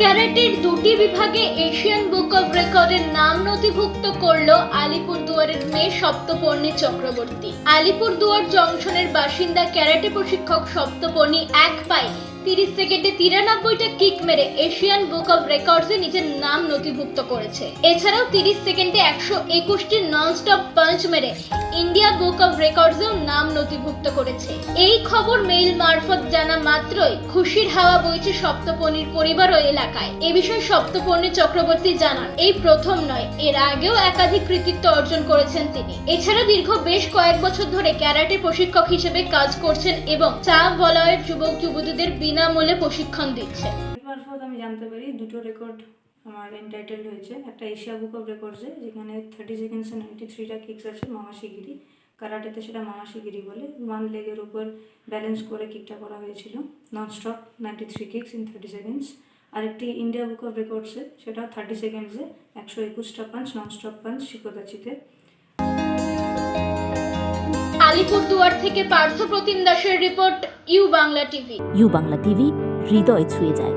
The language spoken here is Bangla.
ক্যারাটের দুটি বিভাগে এশিয়ান বুক অব রেকর্ডের নাম নথিভুক্ত করল আলিপুরদুয়ারের মেয়ে সপ্তপর্ণী চক্রবর্তী। আলিপুরদুয়ার জংশনের বাসিন্দা ক্যারাটে প্রশিক্ষক সপ্তপর্ণী এক পায়ে তিরিশ সেকেন্ডে তিরানব্বইটা কিক মেরে এশিয়ান বুক অব রেকর্ডসে নিজের নাম নথিভুক্ত করেছে। এছাড়াও তিরিশ সেকেন্ডে একশো একুশটি ননস্টপ পাঞ্চ মেরে ইন্ডিয়া বুক অব রেকর্ডসেও নাম নথিভুক্ত করেছে। এই খবর মেইল মারফত জানা মাত্রই খুশির হাওয়া বইছে সপ্তপর্ণীর পরিবার ও এলাকায়। এ বিষয়ে সপ্তপর্ণী চক্রবর্তী জানান, এই প্রথম নয়, এর আগেও একাধিক কৃতিত্ব অর্জন করেছেন তিনি। এছাড়া দীর্ঘ বেশ কয়েক বছর ধরে ক্যারাটে প্রশিক্ষক হিসেবে কাজ করছেন এবং চা বলয়ের যুবক যুবতীদের বিনামূল্যে প্রশিক্ষণ দিচ্ছেন এর মারফত আমি জানতে পারি, দুটো রেকর্ড আমার এন্টাইটেল হয়েছে। একটা এশিয়া বুক অফ রেকর্ডসে যেখানে থার্টি সেকেন্ডসে নাইনটি থ্রিটা কিক্স আছে মামাশিগিরি কারাটেতে সেটা মামাশিগিরি বলে। ওয়ান লেগের উপর ব্যালেন্স করে কিকটা করা হয়েছিল। Nonstop ninety three kicks in thirty seconds আরেকটি ইন্ডিয়া বুক অফ রেকর্ডসে সেটা থার্টি সেকেন্ডসে একশো একুশটা পাঞ্চ ননস্টপ পাঞ্চ শিকোদাচিতে। আলিপুরদুয়ার থেকে পার্থ প্রতিম দাসের report U Bangla TV. U Bangla TV, হৃদয় ছুঁয়ে যায়।